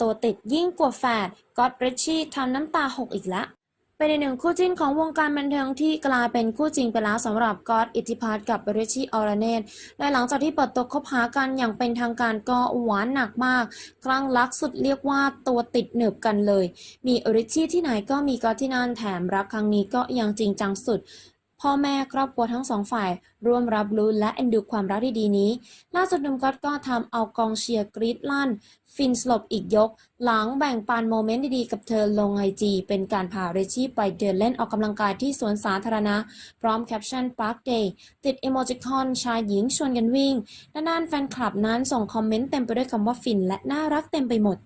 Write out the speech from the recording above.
ตัวติดยิ่งกว่าแฝดก็อตริชชี่ทำน้ำตาหกอีกแล้วเป็นอีกหนึ่งคู่จิ้นของวงการบันเทิงที่กลายเป็นคู่จริงไปแล้วสำหรับก๊อตอิทธิพัฒน์กับริชชี่ออรเนตและหลังจากที่เปิดตัวคบหากันอย่างเป็นทางการก็หวานหนักมาก คลั่งรักสุดเรียกว่าตัวติดหนึบกันเลย มีริชชี่ที่ไหนก็มีก๊อตที่นั่นแถมรักครั้งนี้ก็ยังจริงจังสุด พ่อแม่ครอบครัวทั้งสองฝ่าย ร่วมรับรู้และเอ็นดูความรักดีๆนี้ ล่าสุดหนุ่มก๊อตก็ทำเอากองเชียร์กรี๊ดลั่น ฟินสลบอีกยก หลังแบ่งปันโมเมนต์ดีๆ กับเธอลงไอจีเป็นการพาเรชชี่ไปเดินเล่นออกกำลังกายที่สวนสาธารณะ พร้อมแคปชั่น Park Day ติดอีโมจิคอนชายหญิงชวนกันวิ่งด้านแฟนคลับนั้นส่งคอมเมนต์เต็มไปด้วยคำว่าฟินและน่ารักเต็มไปหมด